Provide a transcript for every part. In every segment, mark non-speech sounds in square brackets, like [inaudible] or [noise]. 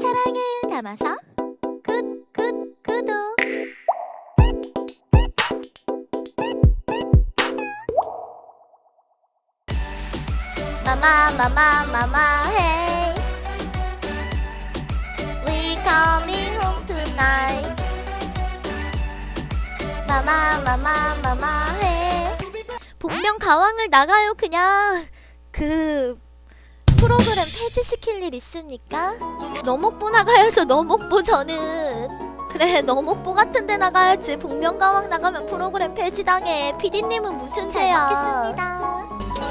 사랑을 담아서 굿굿 구독. 마마 마마 마마 hey. We coming home tonight. 마마 마마 마마 hey. 복면 가왕을 나가요 그냥. 그 프로그램 폐지시킬 일 있습니까? 너목보 나가야죠 너목보 저는. 그래 너목보 같은 데 나가야지. 복면가왕 나가면 프로그램 폐지당해. 피디님은 무슨 죄야? 먹겠습니다.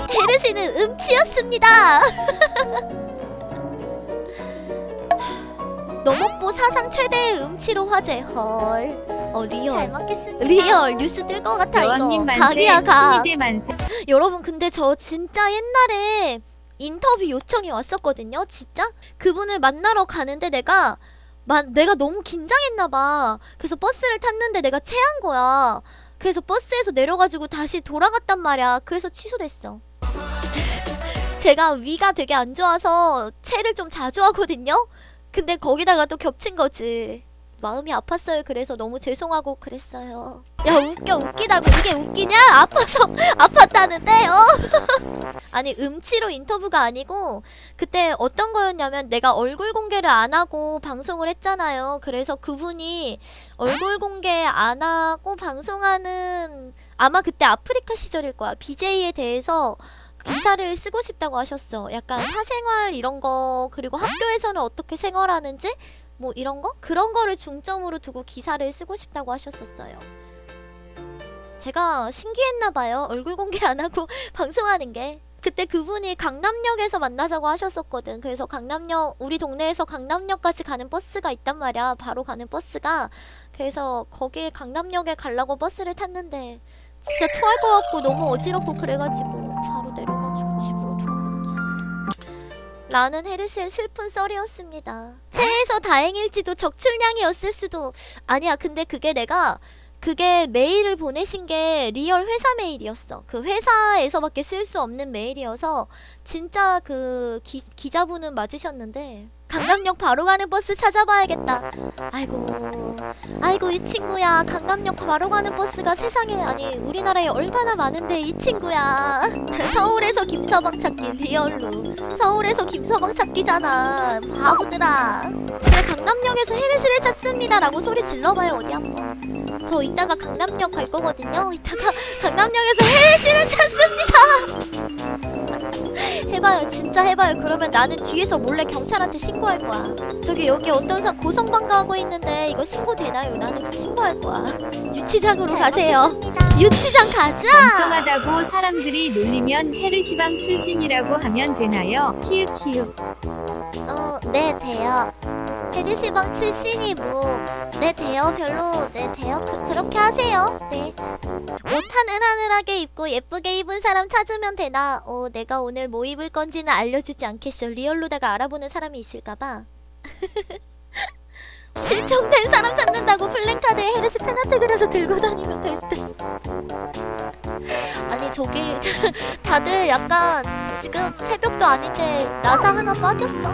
헤르시는 음치였습니다. [laughs] 너목보 사상 최대의 음치로 화제 헐. 어, 리얼. 잘 먹겠습니다. 리얼 뉴스 뜰 것 같아 여왕님 이거 만세, 각이야 각 신이대 만세. 여러분 근데 저 진짜 옛날에 인터뷰 요청이 왔었거든요. 진짜 그분을 만나러 가는데 내가 마, 내가 너무 긴장했나 봐. 그래서 버스를 탔는데 내가 체한 거야. 그래서 버스에서 내려가지고 다시 돌아갔단 말이야. 그래서 취소됐어. [laughs] 제가 위가 되게 안 좋아서 체를 좀 자주 하거든요. 근데 거기다가 또 겹친 거지. 마음이 아팠어요. 그래서 너무 죄송하고 그랬어요. 야 웃겨 웃기다고 이게 웃기냐? 아파서 [laughs] 아팠다는데 어? [laughs] 아니 음치로 인터뷰가 아니고 그때 어떤 거였냐면 내가 얼굴 공개를 안 하고 방송을 했잖아요. 그래서 그분이 얼굴 공개 안 하고 방송하는 아마 그때 아프리카 시절일 거야. BJ에 대해서 기사를 쓰고 싶다고 하셨어. 약간 사생활 이런 거 그리고 학교에서는 어떻게 생활하는지 뭐 이런 거 그런 거를 중점으로 두고 기사를 쓰고 싶다고 하셨었어요. 제가 신기했나 봐요. 얼굴 공개 안 하고 [laughs] 방송하는 게. 그때 그분이 강남역에서 만나자고 하셨었거든. 그래서 강남역 우리 동네에서 강남역까지 가는 버스가 있단 말이야. 바로 가는 버스가. 그래서 거기 강남역에 가려고 버스를 탔는데 진짜 토할 것 같고 너무 어지럽고 그래가지고 라는 헤르시의 슬픈 썰이었습니다. 체해서 다행일지도 적출량이었을 수도 아니야. 근데 그게 내가 그게 메일을 보내신 게 리얼 회사 메일이었어. 그 회사에서밖에 쓸 수 없는 메일이어서 진짜 그 기, 기자분은 맞으셨는데 강남역 바로 가는 버스 찾아봐야겠다. 아이고, 아이고 이 친구야. 강남역 바로 가는 버스가 세상에 아니 우리나라에 얼마나 많은데 이 친구야. [laughs] 서울에서 김서방 찾기 리얼로. 서울에서 김서방 찾기잖아. 바보들아. 강남역에서 헤르시를 찾습니다라고 소리 질러봐요 어디 한번. 저 이따가 강남역 갈 거거든요. 이따가 강남역에서 헤르시를 찾습니다. 해봐요, 진짜 해봐요. 그러면 나는 뒤에서 몰래 경찰한테 신고할 거야. 저기 여기 어떤 사 고성방가 하고 있는데 이거 신고 되나요? 나는 신고할 거야. [laughs] 유치장으로 가세요. 유치장 가자. 멍청하다고 사람들이 놀리면 헤르시방 출신이라고 하면 되나요? 키읔 키읔. 어, 네 돼요. 헤르시방 출신이 뭐, 네 돼요. 별로 네 돼요. 그, 그렇게 하세요. 네. 옷 하늘하늘하게 입고 예쁘게 입은 사람 찾으면 되나? 어, 내가 오늘 뭐 입을 건지는 알려주지 않겠어. 리얼로다가 알아보는 사람이 있을까봐. 실종된 [laughs] 사람 찾는다고 플랜카드에 헤르시 팬아트 그려서 들고 다니면 될 듯. [laughs] 아니 저기 [laughs] 다들 약간 지금 새벽도 아닌데 나사 하나 빠졌어?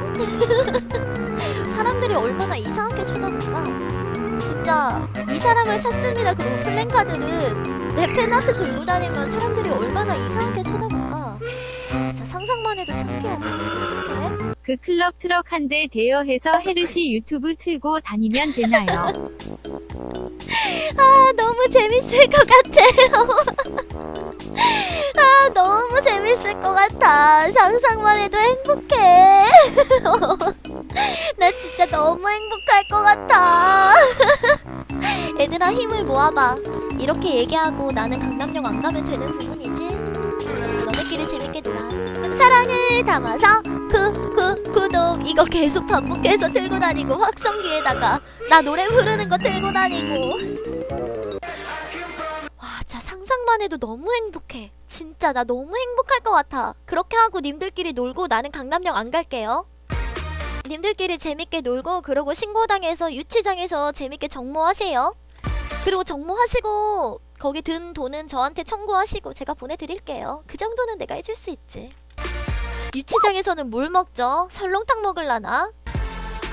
사람들이 얼마나 이상하게 쳐다볼까? 진짜 이 사람을 찾습니다. 그리고 플랜카드를 내 팬아트 들고 다니면 사람들이 얼마나 이상하게 쳐다볼까? 상상만 해도 창피하네. 어떡해? 그 클럽 트럭 한 대 대여해서 헤르시 유튜브 틀고 다니면 되나요? [laughs] 아 너무 재밌을 것 같아요. [laughs] 아 너무 재밌을 것 같아. 상상만 해도 행복해. [laughs] 나 진짜 너무 행복할 것 같아. 얘들아 힘을 모아봐. 이렇게 얘기하고 나는 강남역 안 가면 되는 부분이지. 사랑을 담아서 구 구 구독 이거 계속 반복해서 들고 다니고 확성기에다가 나 노래 부르는 거 들고 다니고 와, 진짜 상상만 해도 너무 행복해. 진짜 나 너무 행복할 것 같아. 그렇게 하고 님들끼리 놀고 나는 강남역 안 갈게요. 님들끼리 재밌게 놀고 그러고 신고당해서 유치장에서 재밌게 정모하세요. 그리고 정모하시고 거기 든 돈은 저한테 청구하시고 제가 보내드릴게요. 그 정도는 내가 해줄 수 있지. 유치장에서는 뭘 먹죠? 설렁탕 먹을라나?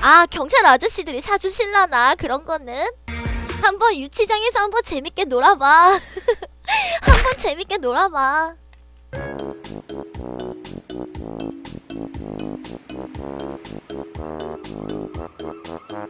아 경찰 아저씨들이 사주실라나 그런 거는 한번 유치장에서 한번 재밌게 놀아봐 [laughs] 한번 재밌게 놀아봐